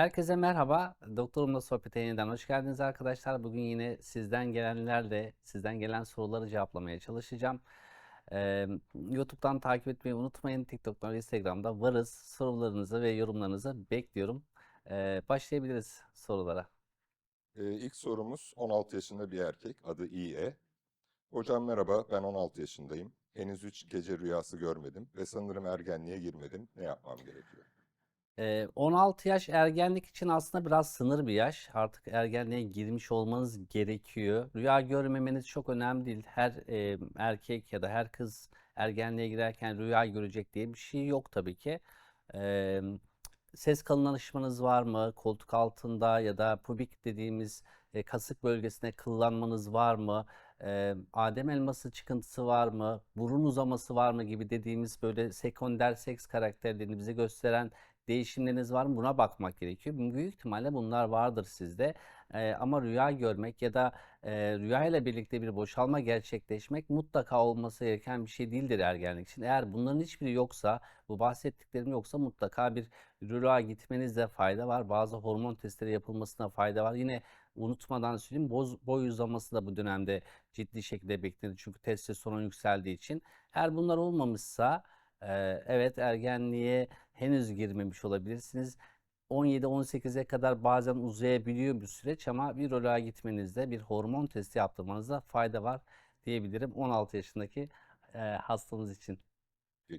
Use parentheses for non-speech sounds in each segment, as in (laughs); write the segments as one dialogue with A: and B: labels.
A: Herkese merhaba. Doktorumla sohbete yeniden hoş geldiniz arkadaşlar. Bugün yine sizden gelenlerle, sizden gelen soruları cevaplamaya çalışacağım. Ee, YouTube'dan takip etmeyi unutmayın. TikTok'tan Instagram'da varız. Sorularınızı ve yorumlarınızı bekliyorum. Ee, başlayabiliriz sorulara.
B: Ee, ilk sorumuz 16 yaşında bir erkek, adı İE. Hocam merhaba, ben 16 yaşındayım. Henüz hiç gece rüyası görmedim ve sanırım ergenliğe girmedim. Ne yapmam gerekiyor?
A: Ee, 16 yaş ergenlik için aslında biraz sınır bir yaş. Artık ergenliğe girmiş olmanız gerekiyor. Rüya görmemeniz çok önemli değil. Her e, erkek ya da her kız ergenliğe girerken rüya görecek diye bir şey yok tabii ki. Ee, ses kalınlaşmanız var mı? Koltuk altında ya da pubik dediğimiz e, kasık bölgesine kıllanmanız var mı? Ee, Adem elması çıkıntısı var mı? Burun uzaması var mı gibi dediğimiz böyle sekonder seks karakterlerini bize gösteren değişimleriniz var mı? Buna bakmak gerekiyor. Büyük ihtimalle bunlar vardır sizde. Ee, ama rüya görmek ya da e, rüya ile birlikte bir boşalma gerçekleşmek mutlaka olması gereken bir şey değildir ergenlik için. Eğer bunların hiçbiri yoksa, bu bahsettiklerim yoksa mutlaka bir rüya gitmenizde fayda var. Bazı hormon testleri yapılmasına fayda var. Yine unutmadan söyleyeyim boz, boy uzaması da bu dönemde ciddi şekilde beklenir. Çünkü testosteron yükseldiği için. Eğer bunlar olmamışsa evet ergenliğe henüz girmemiş olabilirsiniz. 17-18'e kadar bazen uzayabiliyor bir süreç ama bir roloğa gitmenizde, bir hormon testi yaptırmanızda fayda var diyebilirim 16 yaşındaki e, hastamız için.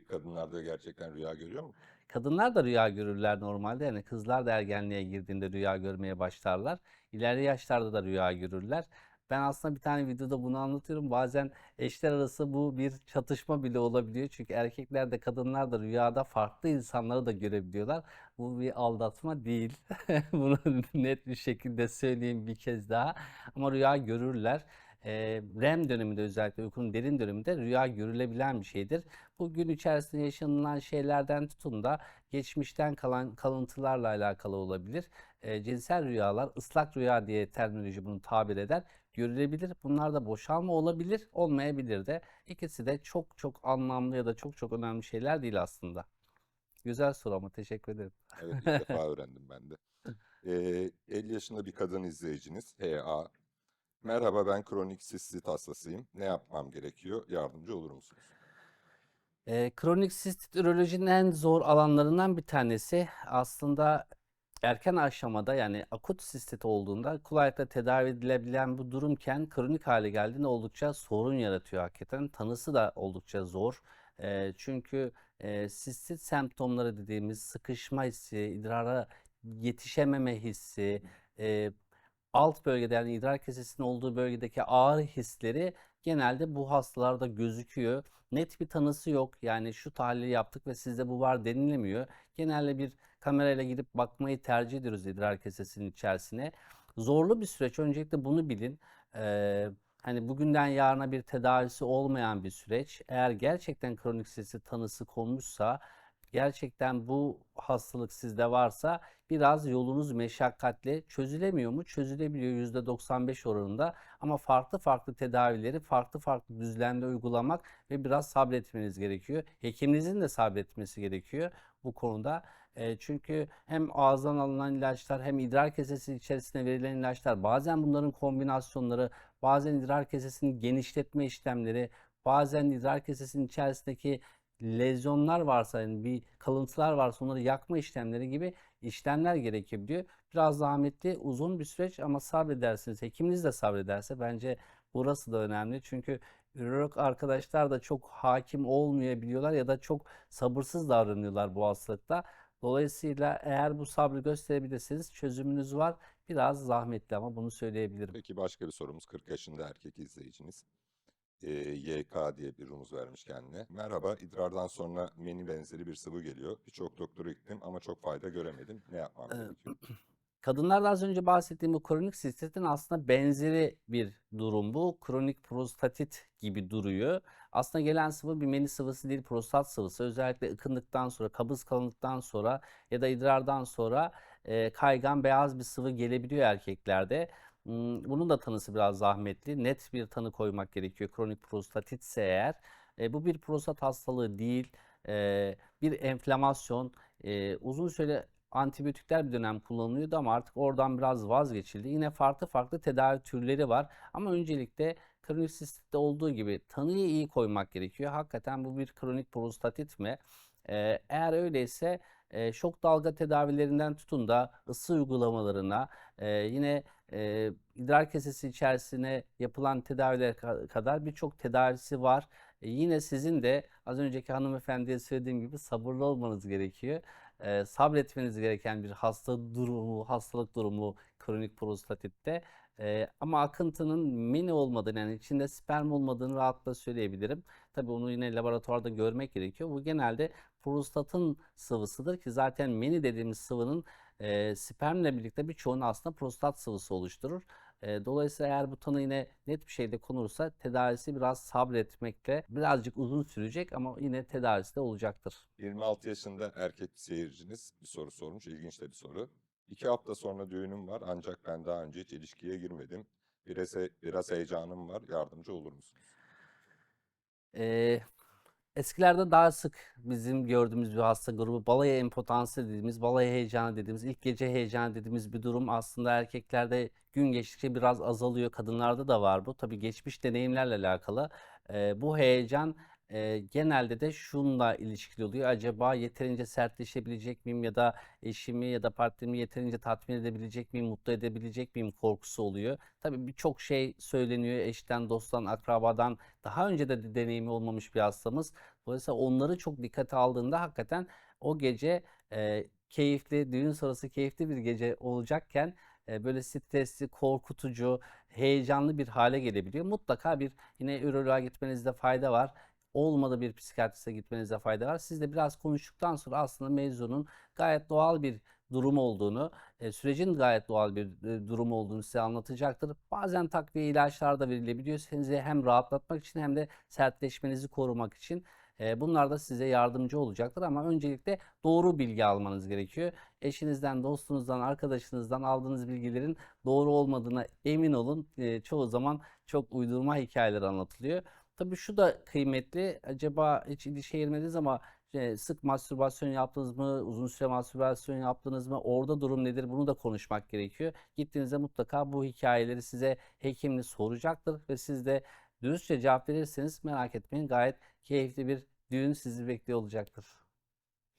B: Kadınlar da gerçekten rüya görüyor mu?
A: Kadınlar da rüya görürler normalde. Yani kızlar da ergenliğe girdiğinde rüya görmeye başlarlar. İlerli yaşlarda da rüya görürler. Ben aslında bir tane videoda bunu anlatıyorum. Bazen eşler arası bu bir çatışma bile olabiliyor. Çünkü erkekler de kadınlar da rüyada farklı insanları da görebiliyorlar. Bu bir aldatma değil. (laughs) Bunu (laughs) net bir şekilde söyleyeyim bir kez daha. Ama rüya görürler. Eee, REM döneminde özellikle uykunun derin döneminde rüya görülebilen bir şeydir. Bu gün içerisinde yaşanılan şeylerden tutun da geçmişten kalan kalıntılarla alakalı olabilir. Eee, cinsel rüyalar, ıslak rüya diye terminoloji bunu tabir eder. Görülebilir. Bunlar da boşalma olabilir, olmayabilir de. İkisi de çok çok anlamlı ya da çok çok önemli şeyler değil aslında. Güzel soru ama teşekkür ederim.
B: Evet, ilk defa (laughs) öğrendim ben de. Ee, 50 yaşında bir kadın izleyiciniz, HA. Merhaba, ben kronik sistit hastasıyım. Ne yapmam gerekiyor? Yardımcı olur musunuz?
A: Ee, kronik sistit ürolojinin en zor alanlarından bir tanesi. Aslında erken aşamada yani akut sistit olduğunda kolaylıkla tedavi edilebilen bu durumken kronik hale geldiğinde oldukça sorun yaratıyor hakikaten. Tanısı da oldukça zor. Ee, çünkü e, sistit semptomları dediğimiz sıkışma hissi, idrara yetişememe hissi, e, alt bölgede yani idrar kesesinin olduğu bölgedeki ağrı hisleri genelde bu hastalarda gözüküyor. Net bir tanısı yok. Yani şu tahlili yaptık ve sizde bu var denilemiyor. Genelde bir kamerayla gidip bakmayı tercih ediyoruz idrar kesesinin içerisine. Zorlu bir süreç. Öncelikle bunu bilin. Ee, hani bugünden yarına bir tedavisi olmayan bir süreç. Eğer gerçekten kronik sesi tanısı konmuşsa gerçekten bu hastalık sizde varsa biraz yolunuz meşakkatli. Çözülemiyor mu? Çözülebiliyor %95 oranında ama farklı farklı tedavileri farklı farklı düzlemde uygulamak ve biraz sabretmeniz gerekiyor. Hekiminizin de sabretmesi gerekiyor bu konuda. E, çünkü hem ağızdan alınan ilaçlar hem idrar kesesi içerisine verilen ilaçlar bazen bunların kombinasyonları, bazen idrar kesesini genişletme işlemleri, bazen idrar kesesinin içerisindeki lezyonlar varsa yani bir kalıntılar varsa onları yakma işlemleri gibi işlemler gerekebiliyor. Biraz zahmetli, uzun bir süreç ama sabredersiniz. Hekiminiz de sabrederse bence burası da önemli. Çünkü ürolog arkadaşlar da çok hakim olmayabiliyorlar ya da çok sabırsız davranıyorlar bu hastalıkta. Dolayısıyla eğer bu sabrı gösterebilirseniz çözümünüz var. Biraz zahmetli ama bunu söyleyebilirim.
B: Peki başka bir sorumuz 40 yaşında erkek izleyiciniz. Ee, YK diye bir rumuz vermiş kendine. Merhaba, idrardan sonra meni benzeri bir sıvı geliyor. Birçok doktora gittim ama çok fayda göremedim. Ne yapmam gerekiyor? (clears throat)
A: Kadınlarda az önce bahsettiğim bu kronik sistitin aslında benzeri bir durum bu. Kronik prostatit gibi duruyor. Aslında gelen sıvı bir meni sıvısı değil, prostat sıvısı. Özellikle ıkındıktan sonra, kabız kalındıktan sonra ya da idrardan sonra e, kaygan beyaz bir sıvı gelebiliyor erkeklerde. Bunun da tanısı biraz zahmetli. Net bir tanı koymak gerekiyor. Kronik prostatitse eğer. E, bu bir prostat hastalığı değil, e, bir enflamasyon. E, uzun süre antibiyotikler bir dönem kullanılıyordu ama artık oradan biraz vazgeçildi. Yine farklı farklı tedavi türleri var ama öncelikle kronik sistitte olduğu gibi tanıyı iyi koymak gerekiyor. Hakikaten bu bir kronik prostatit mi? Ee, eğer öyleyse e, şok dalga tedavilerinden tutun da ısı uygulamalarına e, yine e, idrar kesesi içerisine yapılan tedavilere ka- kadar birçok tedavisi var. E, yine sizin de az önceki hanımefendiye söylediğim gibi sabırlı olmanız gerekiyor. E, sabretmeniz gereken bir hasta durumu, hastalık durumu kronik prostatitte. E, ama akıntının meni olmadığını yani içinde sperm olmadığını rahatlıkla söyleyebilirim. Tabii onu yine laboratuvarda görmek gerekiyor. Bu genelde prostatın sıvısıdır ki zaten meni dediğimiz sıvının e, spermle birlikte birçoğunu aslında prostat sıvısı oluşturur. E, dolayısıyla eğer bu tanı yine net bir şekilde konulursa tedavisi biraz sabretmekle birazcık uzun sürecek ama yine tedavisi de olacaktır.
B: 26 yaşında erkek seyirciniz bir soru sormuş. İlginç de bir soru. İki hafta sonra düğünüm var ancak ben daha önce hiç ilişkiye girmedim. Biraz, biraz heyecanım var. Yardımcı olur musunuz?
A: Ee, eskilerde daha sık bizim gördüğümüz bir hasta grubu balayı empotansı dediğimiz, balayı heyecanı dediğimiz, ilk gece heyecanı dediğimiz bir durum aslında erkeklerde gün geçtikçe biraz azalıyor. Kadınlarda da var bu. Tabii geçmiş deneyimlerle alakalı. Ee, bu heyecan e, genelde de şunla ilişkili oluyor. Acaba yeterince sertleşebilecek miyim ya da eşimi ya da partnerimi yeterince tatmin edebilecek miyim, mutlu edebilecek miyim korkusu oluyor. Tabii birçok şey söyleniyor eşten, dosttan, akrabadan. Daha önce de de deneyimi olmamış bir hastamız. Dolayısıyla onları çok dikkate aldığında hakikaten o gece e, keyifli, düğün sonrası keyifli bir gece olacakken böyle stresli, korkutucu, heyecanlı bir hale gelebiliyor. Mutlaka bir yine üroloğa gitmenizde fayda var. Olmadı bir psikiyatriste gitmenizde fayda var. Siz de biraz konuştuktan sonra aslında mevzunun gayet doğal bir durum olduğunu, e, sürecin gayet doğal bir e, durum olduğunu size anlatacaktır. Bazen takviye ilaçlar da verilebiliyor. Sizi hem rahatlatmak için hem de sertleşmenizi korumak için. E, bunlar da size yardımcı olacaktır ama öncelikle doğru bilgi almanız gerekiyor. Eşinizden, dostunuzdan, arkadaşınızdan aldığınız bilgilerin doğru olmadığına emin olun. E, çoğu zaman çok uydurma hikayeler anlatılıyor. Tabii şu da kıymetli. Acaba hiç ilişkiye girmediniz ama e, sık mastürbasyon yaptınız mı? Uzun süre mastürbasyon yaptınız mı? Orada durum nedir? Bunu da konuşmak gerekiyor. Gittiğinizde mutlaka bu hikayeleri size hekiminiz soracaktır ve siz de dürüstçe cevap verirseniz merak etmeyin gayet keyifli bir düğün sizi bekliyor olacaktır.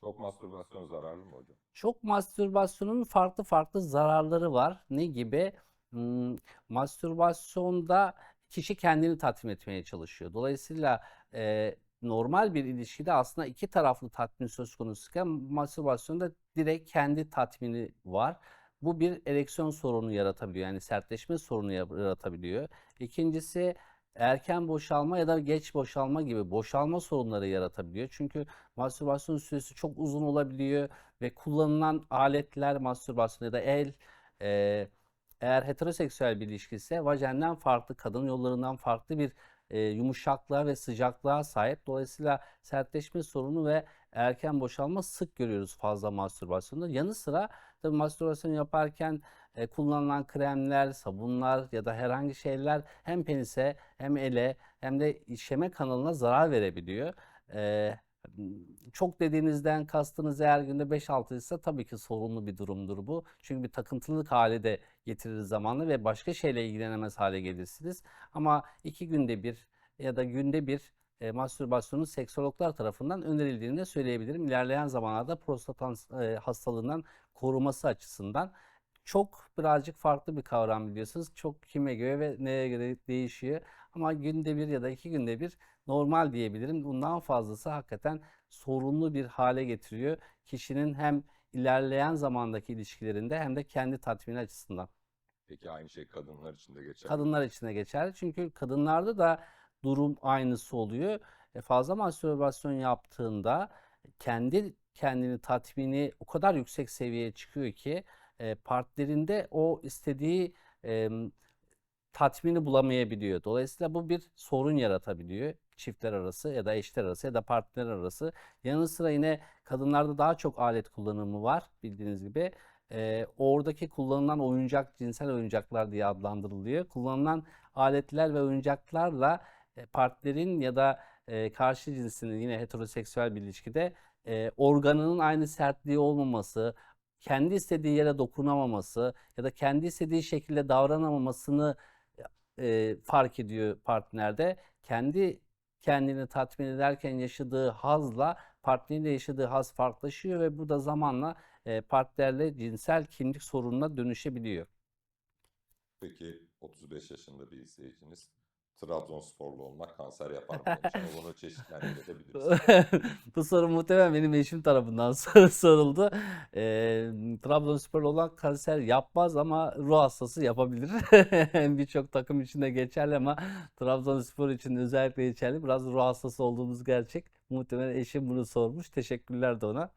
B: Çok mastürbasyon zararlı mı hocam?
A: Çok mastürbasyonun farklı farklı zararları var. Ne gibi? Hmm, mastürbasyonda kişi kendini tatmin etmeye çalışıyor. Dolayısıyla e, normal bir ilişkide aslında iki taraflı tatmin söz konusuyken mastürbasyonda direkt kendi tatmini var. Bu bir ereksiyon sorunu yaratabiliyor. Yani sertleşme sorunu yaratabiliyor. İkincisi erken boşalma ya da geç boşalma gibi boşalma sorunları yaratabiliyor. Çünkü mastürbasyon süresi çok uzun olabiliyor ve kullanılan aletler mastürbasyon ya da el e, eğer heteroseksüel bir ilişki ise vajenden farklı, kadın yollarından farklı bir e, yumuşaklığa ve sıcaklığa sahip. Dolayısıyla sertleşme sorunu ve erken boşalma sık görüyoruz fazla mastürbasyonda. Yanı sıra tabii mastürbasyon yaparken e, kullanılan kremler, sabunlar ya da herhangi şeyler hem penise hem ele hem de işeme kanalına zarar verebiliyor. E, çok dediğinizden kastınız eğer günde 5-6 ise tabii ki sorunlu bir durumdur bu. Çünkü bir takıntılılık hali de getirir zamanla ve başka şeyle ilgilenemez hale gelirsiniz. Ama iki günde bir ya da günde bir e, mastürbasyonun seksologlar tarafından önerildiğini de söyleyebilirim. İlerleyen zamanlarda prostat e, hastalığından koruması açısından çok birazcık farklı bir kavram biliyorsunuz. Çok kime göre ve neye göre değişiyor. Ama günde bir ya da iki günde bir normal diyebilirim. Bundan fazlası hakikaten sorunlu bir hale getiriyor. Kişinin hem ilerleyen zamandaki ilişkilerinde hem de kendi tatmini açısından.
B: Peki aynı şey kadınlar için de geçerli mi?
A: Kadınlar için de geçerli. Çünkü kadınlarda da durum aynısı oluyor. E, fazla mastürbasyon yaptığında kendi kendini tatmini o kadar yüksek seviyeye çıkıyor ki e, partnerinde o istediği e, tatmini bulamayabiliyor. Dolayısıyla bu bir sorun yaratabiliyor çiftler arası ya da eşler arası ya da partner arası. Yanı sıra yine kadınlarda daha çok alet kullanımı var bildiğiniz gibi. Ee, oradaki kullanılan oyuncak cinsel oyuncaklar diye adlandırılıyor. Kullanılan aletler ve oyuncaklarla e, partnerin ya da e, karşı cinsinin yine heteroseksüel bir ilişkide e, organının aynı sertliği olmaması, kendi istediği yere dokunamaması ya da kendi istediği şekilde davranamamasını e, fark ediyor partnerde. Kendi kendini tatmin ederken yaşadığı hazla partneriyle yaşadığı haz farklılaşıyor ve bu da zamanla e, partnerle cinsel kimlik sorununa dönüşebiliyor.
B: Peki 35 yaşında bir izleyiciniz Trabzonsporlu olmak kanser yapar mı demiş ama bunu çeşitlendirebiliriz. (laughs)
A: Bu soru muhtemelen benim eşim tarafından (laughs) sor- soruldu. Eee Trabzonspor olan kanser yapmaz ama ruh hastası yapabilir. (laughs) Birçok takım için de geçerli ama Trabzonspor için özellikle geçerli. Biraz ruh hastası olduğumuz gerçek. Muhtemelen eşim bunu sormuş. Teşekkürler de ona.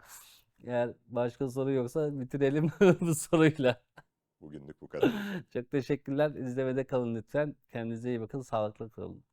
A: Eğer başka soru yoksa bitirelim bu soruyla.
B: Bugünlük bu kadar. (laughs)
A: Çok teşekkürler. İzlemede kalın lütfen. Kendinize iyi bakın. Sağlıklı kalın.